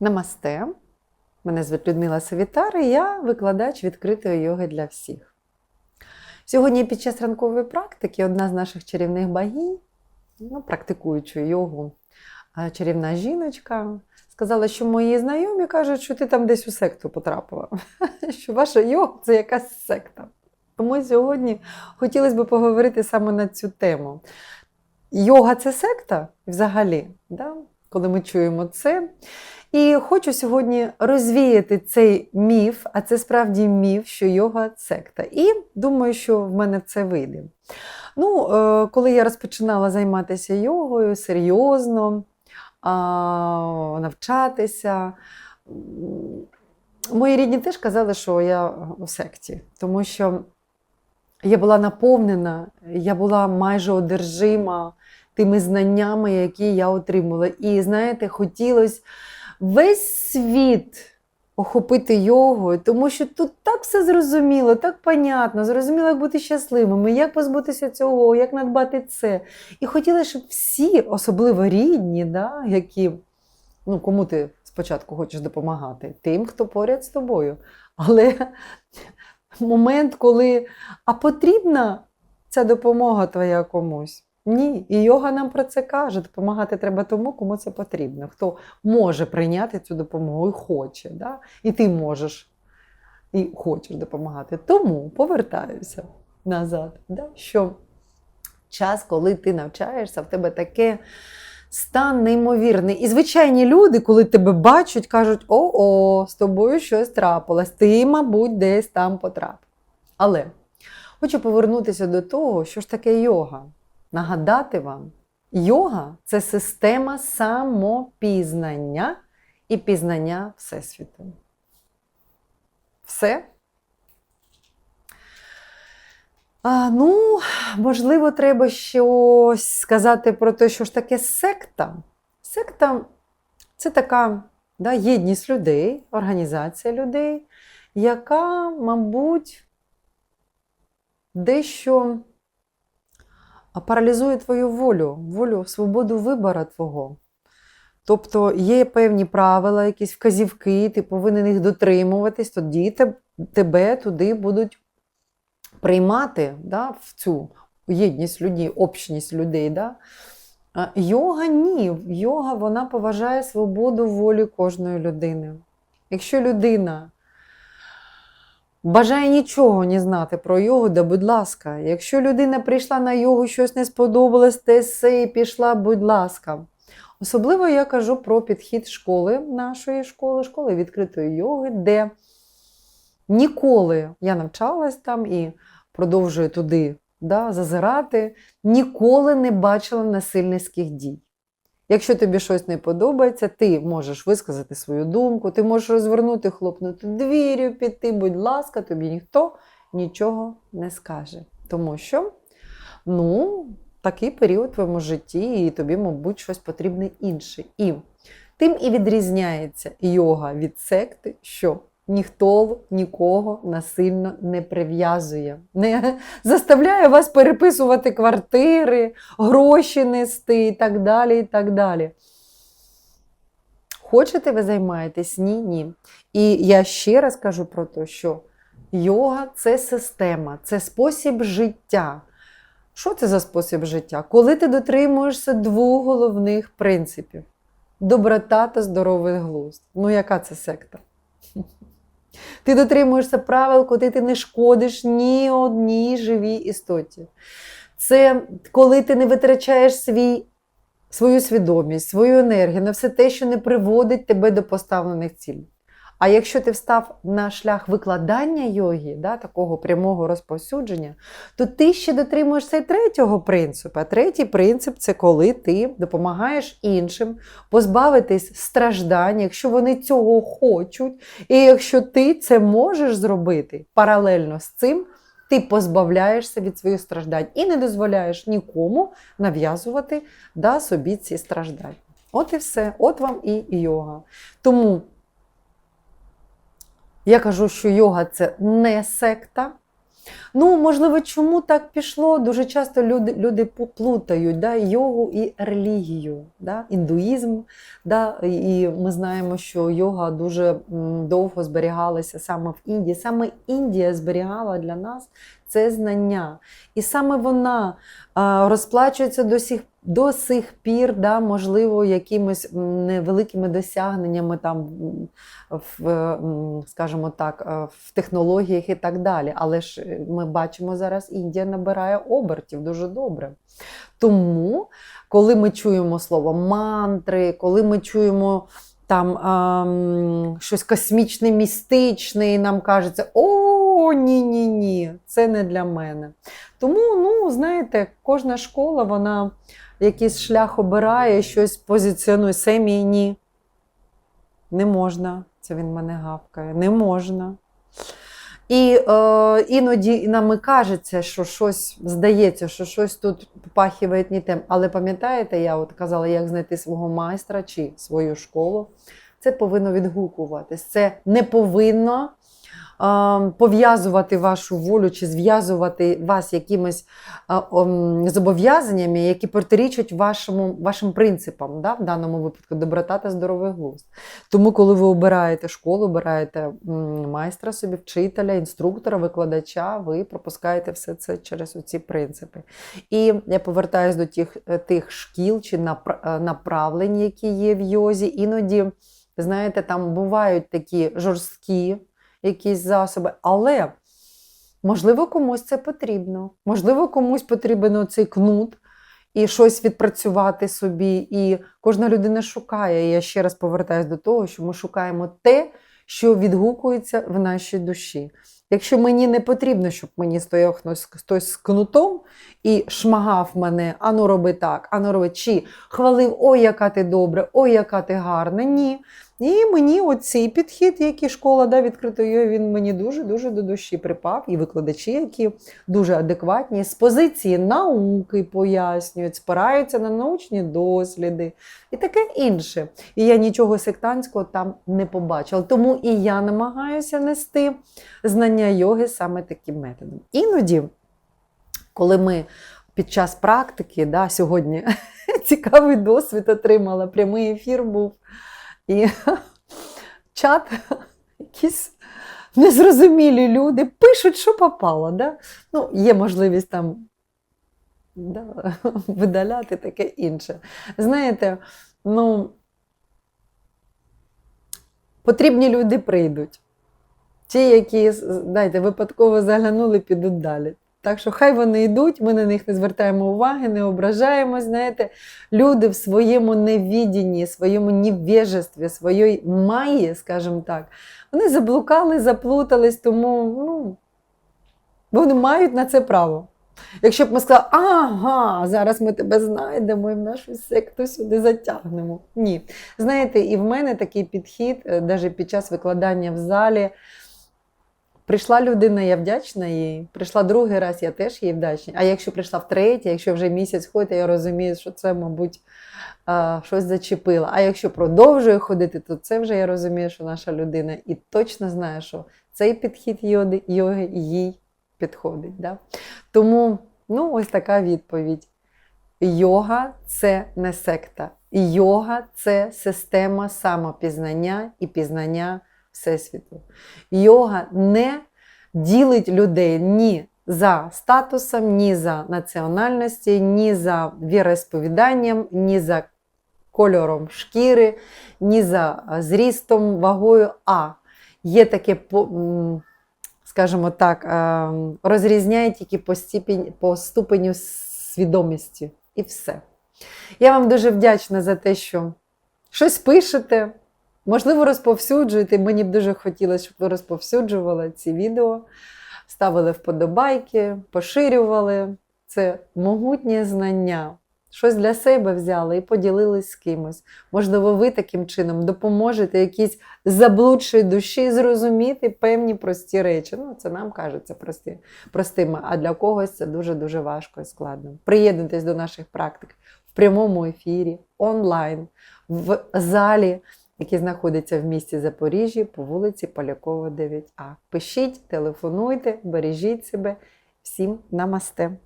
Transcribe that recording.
Намасте. Мене звуть Людмила Савітар і я викладач відкритої йоги для всіх. Сьогодні під час ранкової практики одна з наших чарівних богинь, ну, практикуючи йогу, чарівна жіночка, сказала, що мої знайомі кажуть, що ти там десь у секту потрапила, що ваша йога це якась секта. Тому сьогодні хотілося б поговорити саме на цю тему. Йога це секта взагалі, да? коли ми чуємо це. І хочу сьогодні розвіяти цей міф, а це справді міф, що йога секта. І думаю, що в мене це вийде. Ну, е, коли я розпочинала займатися йогою серйозно, навчатися, мої рідні теж казали, що я у секті, тому що я була наповнена, я була майже одержима тими знаннями, які я отримала. І знаєте, хотілося весь світ охопити йогою, тому що тут так все зрозуміло, так понятно, зрозуміло, як бути щасливими, як позбутися цього, як надбати це. І хотіла, щоб всі, особливо рідні, да, які, ну, кому ти спочатку хочеш допомагати, тим, хто поряд з тобою. Але момент, коли а потрібна ця допомога твоя комусь. Ні, і йога нам про це каже. Допомагати треба тому, кому це потрібно, хто може прийняти цю допомогу і хоче. Да? І ти можеш і хочеш допомагати. Тому повертаюся назад. Да? Що час, коли ти навчаєшся, в тебе таке стан неймовірний. І звичайні люди, коли тебе бачать, кажуть: о-о, з тобою щось трапилось, ти, мабуть, десь там потрапив. Але хочу повернутися до того, що ж таке йога. Нагадати вам, йога це система самопізнання і пізнання Всесвіту. Все? А, ну, можливо, треба щось сказати про те, що ж таке секта. Секта це така да, єдність людей, організація людей, яка, мабуть, дещо паралізує твою волю, волю, свободу вибору твого. Тобто є певні правила, якісь вказівки, ти повинен їх дотримуватись, тоді тебе туди будуть приймати да, в цю єдність людей, общність людей. Да? А Йога ні. Йога вона поважає свободу волі кожної людини. Якщо людина бажає нічого не знати про йогу, да будь ласка. Якщо людина прийшла на йогу, щось не сподобалось, те все і пішла, будь ласка. Особливо я кажу про підхід школи нашої школи, школи відкритої йоги, де ніколи я навчалась там і продовжую туди да, зазирати, ніколи не бачила насильницьких дій. Якщо тобі щось не подобається, ти можеш висказати свою думку, ти можеш розвернути, хлопнути двір'ю, піти, будь ласка, тобі ніхто нічого не скаже. Тому що, ну, такий період в твоєму житті, і тобі, мабуть, щось потрібне інше. І тим і відрізняється йога від секти, що ніхто нікого насильно не прив'язує, не заставляє вас переписувати квартири, гроші нести і так далі. і так далі. Хочете ви займаєтесь? Ні, ні. І я ще раз кажу про те, що йога це система, це спосіб життя. Що це за спосіб життя? Коли ти дотримуєшся двох головних принципів: доброта та здоровий глузд. Ну, яка це секта? Ти дотримуєшся правил, коли ти не шкодиш ні одній живій істоті. Це коли ти не витрачаєш свій, свою свідомість, свою енергію на все те, що не приводить тебе до поставлених цілей. А якщо ти встав на шлях викладання йоги, да, такого прямого розповсюдження, то ти ще дотримуєшся і третього принципу. А третій принцип це коли ти допомагаєш іншим позбавитись страждань, якщо вони цього хочуть, і якщо ти це можеш зробити паралельно з цим, ти позбавляєшся від своїх страждань і не дозволяєш нікому нав'язувати да, собі ці страждання. От і все, от вам і йога. Тому я кажу, що йога це не секта. Ну, можливо, чому так пішло? Дуже часто люди, люди плутають да, йогу і релігію, да, індуїзм. Да, і ми знаємо, що йога дуже довго зберігалася саме в Індії. Саме Індія зберігала для нас це знання. І саме вона розплачується до сих, до сих пір, да, можливо, якимись невеликими досягненнями там, в, скажімо так, е, в технологіях і так далі. Але ж е, ми бачимо зараз, Індія набирає обертів дуже добре. Тому, коли ми чуємо слово мантри, коли ми чуємо там ам, щось космічне, містичне, і нам кажеться, о, ні, ні, ні, це не для мене. Тому, ну, знаєте, кожна школа, вона якийсь шлях обирає, щось позиціонує семі, ні. Не можна. Це він мене гавкає. Не можна. І е, іноді нам і кажеться, що щось здається, що щось тут попахиває не тим. Але пам'ятаєте, я от казала, як знайти свого майстра чи свою школу. Це повинно відгукуватись. Це не повинно пов'язувати вашу волю чи зв'язувати вас якимись зобов'язаннями, які протирічать вашому, вашим принципам, да? в даному випадку доброта та здоровий глузд. Тому, коли ви обираєте школу, обираєте майстра собі, вчителя, інструктора, викладача, ви пропускаєте все це через ці принципи. І я повертаюся до тих, е, тих шкіл чи е, направлень, які є в йозі. Іноді, знаєте, там бувають такі жорсткі якісь засоби, але можливо комусь це потрібно. Можливо, комусь потрібен цей кнут і щось відпрацювати собі. І кожна людина шукає. І я ще раз повертаюся до того, що ми шукаємо те, що відгукується в нашій душі. Якщо мені не потрібно, щоб мені стояв хтось, хтось з кнутом і шмагав мене, ану роби так, ану роби, чи хвалив, ой, яка ти добра, ой, яка ти гарна. Ні. І мені оцей підхід, який школа да, відкритої, він мені дуже-дуже до душі припав. І викладачі, які дуже адекватні, з позиції науки пояснюють, спираються на научні досліди і таке інше. І я нічого сектантського там не побачила. Тому і я намагаюся нести знання йоги саме таким методом. Іноді, коли ми під час практики, да, сьогодні цікавий досвід отримала, прямий ефір був. І чат, якісь незрозумілі люди пишуть, що попало. Да? Ну, є можливість там да, видаляти таке інше. Знаєте, ну, потрібні люди прийдуть. Ті, які, знаєте, випадково заглянули, підуть далі. Так що хай вони йдуть, ми на них не звертаємо уваги, не ображаємось. Знаєте, люди в своєму невідінні, своєму невежестві, своєї маї, скажімо так, вони заблукали, заплутались, тому ну, вони мають на це право. Якщо б ми сказали, ага, зараз ми тебе знайдемо і в нашу секту сюди затягнемо. Ні. Знаєте, і в мене такий підхід, навіть під час викладання в залі. Прийшла людина, я вдячна їй. Прийшла другий раз, я теж їй вдячна. А якщо прийшла втретє, якщо вже місяць ходить, я розумію, що це, мабуть, щось зачепило. А якщо продовжує ходити, то це вже я розумію, що наша людина і точно знає, що цей підхід йоги, йоги їй підходить. Да? Тому ну, ось така відповідь. Йога це не секта. Йога це система самопізнання і пізнання Всесвіту. Йога не ділить людей ні за статусом, ні за національністю, ні за віросповіданням, ні за кольором шкіри, ні за зрістом, вагою. А є таке, скажімо так, розрізняє тільки по, степені, по ступеню свідомості. І все. Я вам дуже вдячна за те, що щось пишете. Можливо, розповсюджуєте. Мені б дуже хотілося, щоб ви розповсюджували ці відео, ставили вподобайки, поширювали. Це могутнє знання. Щось для себе взяли і поділились з кимось. Можливо, ви таким чином допоможете якійсь заблудшій душі зрозуміти певні прості речі. Ну, це нам кажеться прості, простими, а для когось це дуже-дуже важко і складно. Приєднуйтесь до наших практик в прямому ефірі, онлайн, в залі який знаходиться в місті Запоріжжі по вулиці Полякова, 9А. Пишіть, телефонуйте, бережіть себе. Всім намасте!